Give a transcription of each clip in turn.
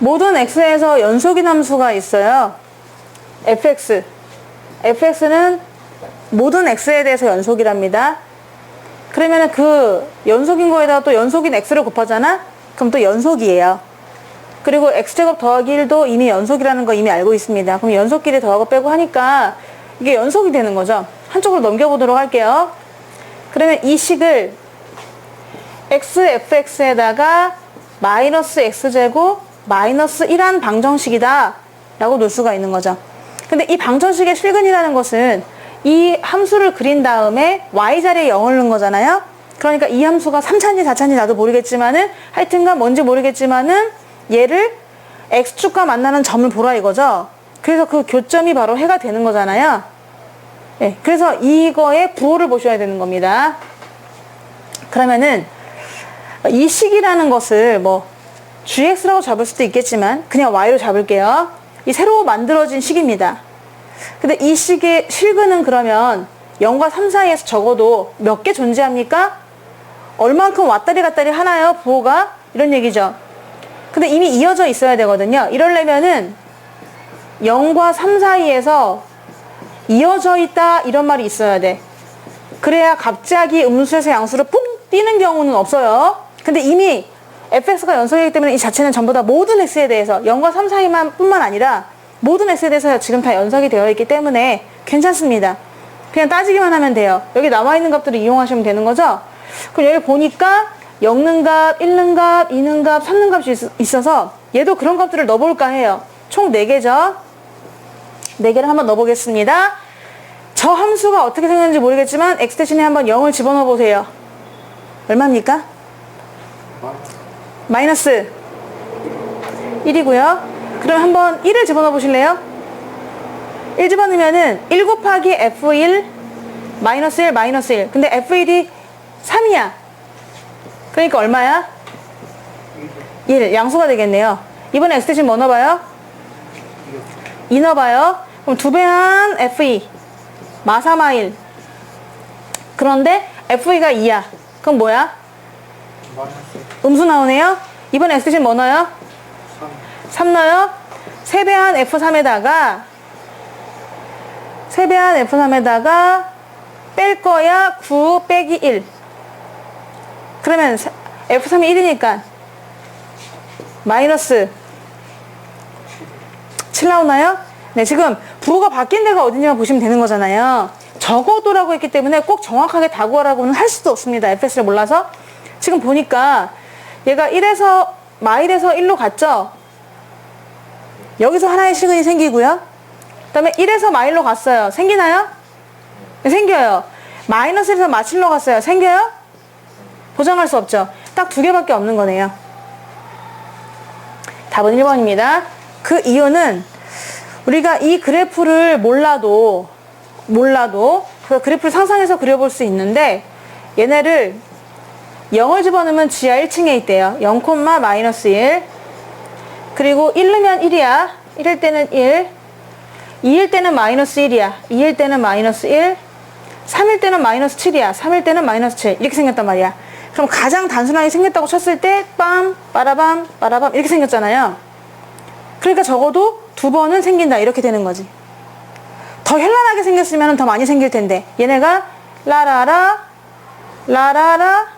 모든 x에서 연속인 함수가 있어요. fx. fx는 모든 x에 대해서 연속이랍니다. 그러면 그 연속인 거에다가 또 연속인 x를 곱하잖아? 그럼 또 연속이에요. 그리고 x제곱 더하기 1도 이미 연속이라는 거 이미 알고 있습니다. 그럼 연속끼리 더하고 빼고 하니까 이게 연속이 되는 거죠. 한쪽으로 넘겨보도록 할게요. 그러면 이 식을 xfx에다가 마이너스 x제곱 마이너스 1한 방정식이다 라고 놓을 수가 있는 거죠. 근데 이 방정식의 실근이라는 것은 이 함수를 그린 다음에 y자리에 0을 넣은 거잖아요. 그러니까 이 함수가 3차인지 4차인지 나도 모르겠지만은 하여튼간 뭔지 모르겠지만은 얘를 x축과 만나는 점을 보라 이거죠. 그래서 그 교점이 바로 해가 되는 거잖아요. 예, 그래서 이거의 부호를 보셔야 되는 겁니다. 그러면은 이 식이라는 것을 뭐 gx라고 잡을 수도 있겠지만 그냥 y로 잡을게요. 이 새로 만들어진 식입니다. 근데 이 식의 실근은 그러면 0과 3 사이에서 적어도 몇 개 존재합니까? 얼만큼 왔다리 갔다리 하나요? 부호가? 이런 얘기죠. 근데 이미 이어져 있어야 되거든요. 이러려면은 0과 3 사이에서 이어져 있다 이런 말이 있어야 돼. 그래야 갑자기 음수에서 양수로 뿡 뛰는 경우는 없어요. 근데 이미 fx가 연속이기 때문에 이 자체는 전부 다 모든 x에 대해서 0과 3 사이만 뿐만 아니라 모든 x에 대해서 지금 다 연속이 되어 있기 때문에 괜찮습니다. 그냥 따지기만 하면 돼요. 여기 나와 있는 값들을 이용하시면 되는 거죠? 그럼 여기 보니까 0는 값, 1는 값, 2는 값, 3는 값이 있- 있어서 얘도 그런 값들을 넣어볼까 해요. 총 4개죠? 4개를 한번 넣어보겠습니다. 저 함수가 어떻게 생겼는지 모르겠지만 x 대신에 한번 0을 집어넣어 보세요. 얼마입니까? 마이너스 1이고요. 그럼 한번 1을 집어넣어 보실래요? 1 집어넣으면은 1 곱하기 f1 마이너스 1 마이너스 1. 근데 f1이 3이야. 그러니까 얼마야? 1. 양수가 되겠네요. 이번에 x 대신 뭐 넣어봐요? 2 넣어봐요. 그럼 두 배 한 f2 마사마일. 그런데 f2가 2야. 그럼 뭐야? 음수 나오네요. 이번에 x 대신 뭐 넣어요? 3 넣어요. 세배한 F3에다가 세배한 F3에다가 뺄 거야 9 빼기 1. 그러면 사- F3이 1이니까 마이너스 7 나오나요? 네, 지금 부호가 바뀐 데가 어디냐만 보시면 되는 거잖아요. 적어도라고 했기 때문에 꼭 정확하게 다 구하라고는 할 수도 없습니다. fs를 몰라서. 지금 보니까 얘가 1에서 마일에서 1로 갔죠? 여기서 하나의 시근이 생기고요. 그 다음에 1에서 마일로 갔어요. 생기나요? 네, 생겨요. 마이너스 1에서 마칠로 갔어요. 생겨요? 보장할 수 없죠. 딱 두 개밖에 없는 거네요. 답은 1번입니다. 그 이유는 우리가 이 그래프를 몰라도 몰라도 그 그래프를 상상해서 그려볼 수 있는데 얘네를 0을 집어넣으면 지하 1층에 있대요. 0, 마이너스 1 그리고 1 넣으면 1이야. 1일 때는 1 2일 때는 마이너스 1이야. 2일 때는 마이너스 1 3일 때는 마이너스 7이야. 3일 때는 마이너스 7 이렇게 생겼단 말이야. 그럼 가장 단순하게 생겼다고 쳤을 때 빰, 빠라밤, 빠라밤 이렇게 생겼잖아요. 그러니까 적어도 두 번은 생긴다 이렇게 되는 거지. 더 현란하게 생겼으면 더 많이 생길 텐데 얘네가 라라라 라라라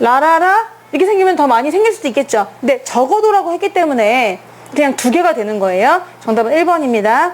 라라라 이렇게 생기면 더 많이 생길 수도 있겠죠. 근데 적어도라고 했기 때문에 그냥 두 개가 되는 거예요. 정답은 1번입니다.